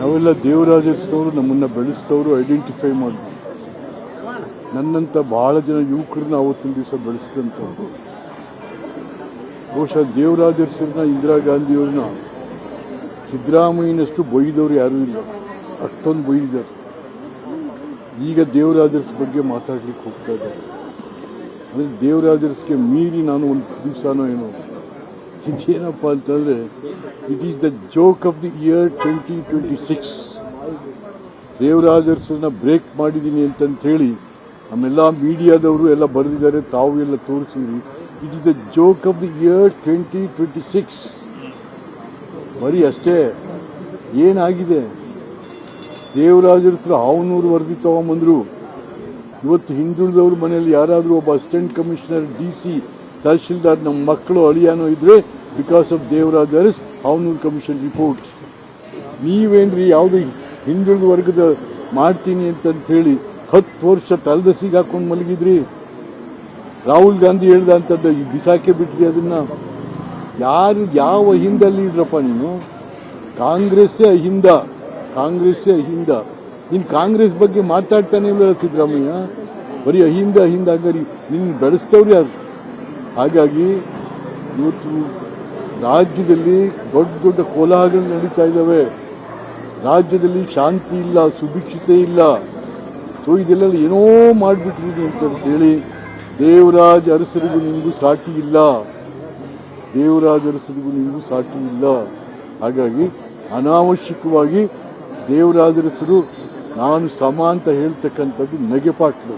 ನಾವೆಲ್ಲ ದೇವರಾಜಸ್ತವರು ನಮ್ಮನ್ನು ಬೆಳೆಸಿದವರು ಐಡೆಂಟಿಫೈ ಮಾಡಿದ್ರು ನನ್ನಂಥ ಬಹಳ ಜನ ಯುವಕರನ್ನ ಅವತ್ತಿನ ದಿವಸ ಬೆಳೆಸಿದಂಥವ್ರು. ಬಹುಶಃ ದೇವರಾಜರ್ಸರನ್ನ ಇಂದಿರಾ ಗಾಂಧಿಯವ್ರನ್ನ ಸಿದ್ದರಾಮಯ್ಯನಷ್ಟು ಬೈದವ್ರು ಯಾರೂ ಇಲ್ಲ. ಅಷ್ಟೊಂದು ಬೈದಿದ್ದಾರೆ. ಈಗ ದೇವರಾಜರ್ಸ್ ಬಗ್ಗೆ ಮಾತಾಡ್ಲಿಕ್ಕೆ ಹೋಗ್ತಾ ಇದ್ದಾರೆ. ಅಂದರೆ ದೇವರಾಜರ್ಸ್ಗೆ ಮೀರಿ ನಾನು ಒಂದು ದಿವಸನೋ ಏನೋ. ಇದೇನಪ್ಪ ಅಂತಂದರೆ it is the joke of the year twenty twenty six ದೇವರಾಜರ್ಸನ್ನ break ಮಾಡಿದ್ದೀನಿ ಅಂತಂತ ಹೇಳಿ ನಮ್ಮೆಲ್ಲ ಮೀಡಿಯಾದವರು ಎಲ್ಲ ಬರೆದಿದ್ದಾರೆ, ತಾವು ಎಲ್ಲ ತೋರಿಸಿದ್ರಿ. It is the joke of the year twenty twenty six ಬರೀ ಅಷ್ಟೇ, ಏನಾಗಿದೆ? ದೇವರಾಜರ್ಸರು ಹಾವನೂರು ವರದಿ ತಗೊಂಬಂದ್ರು. ಇವತ್ತು ಹಿಂದುಳಿದವ್ರ ಮನೆಯಲ್ಲಿ ಯಾರಾದರೂ ಒಬ್ಬ assistant commissioner D C tahsildar ನಮ್ಮ ಮಕ್ಕಳು ಅಳಿಯಾನೋ ಇದ್ರೆ ಬಿಕಾಸ್ ಆಫ್ ದೇವರಾಜ್ ಅರಸ್, ಅವನೂರ್ ಕಮಿಷನ್ ರಿಪೋರ್ಟ್ ನೀವೇನ್ರಿ ಯಾವುದೇ ಹಿಂದುಳಿದ ವರ್ಗದ ಮಾಡ್ತೀನಿ ಅಂತಂತ ಹೇಳಿ ಹತ್ತು ವರ್ಷ ತಲೆದಸಿಗೆ ಹಾಕೊಂಡು ಮಲಗಿದ್ರಿ? ರಾಹುಲ್ ಗಾಂಧಿ ಹೇಳ್ದ ಅಂತದ್ದು, ಈ ಬಿಸಾಕೆ ಬಿಟ್ರಿ ಅದನ್ನ. ಯಾರು ಯಾವ ಹಿಂದಲ್ಲಿ ಇದ್ರಪ್ಪ ನೀನು? ಕಾಂಗ್ರೆಸ್ಸೇ ಅಹಿಂದ ಕಾಂಗ್ರೆಸ್ಸೇ ಅಹಿಂದ. ನೀನು ಕಾಂಗ್ರೆಸ್ ಬಗ್ಗೆ ಮಾತಾಡ್ತಾನೆ ಇಲ್ಲ ಸಿದ್ದರಾಮಯ್ಯ? ಬರೀ ಅಹಿಂದ ಅಹಿಂದ ಹಂಗಾರಿ. ನಿನ್ನ ಬೆಳೆಸ್ತವ್ರಿ ಯಾರು? ಹಾಗಾಗಿ ಇವತ್ತು ರಾಜ್ಯದಲ್ಲಿ ದೊಡ್ಡ ದೊಡ್ಡ ಕೋಲಾಹಲಗಳು ನಡೀತಾ ಇದ್ದಾವೆ. ರಾಜ್ಯದಲ್ಲಿ ಶಾಂತಿ ಇಲ್ಲ, ಸುಭಿಕ್ಷತೆ ಇಲ್ಲ. ಸೊ ಇದೆಲ್ಲ ಏನೋ ಮಾಡಿಬಿಟ್ಟಿದ್ದೀನಿ ಅಂತ ಹೇಳಿ ದೇವರಾಜ ಅರಸರಿಗೂ ನಿಮಗೂ ಸಾಟಿ ಇಲ್ಲ. ದೇವರಾಜ ಅರಸರಿಗೂ ನಿಮಗೂ ಸಾಟಿ ಇಲ್ಲ. ಹಾಗಾಗಿ ಅನಾವಶ್ಯಕವಾಗಿ ದೇವರಾಜರಸರು ನಾನು ಸಮ ಅಂತ ಹೇಳ್ತಕ್ಕಂಥದ್ದು ನಗೆಪಾಟ್ಲು.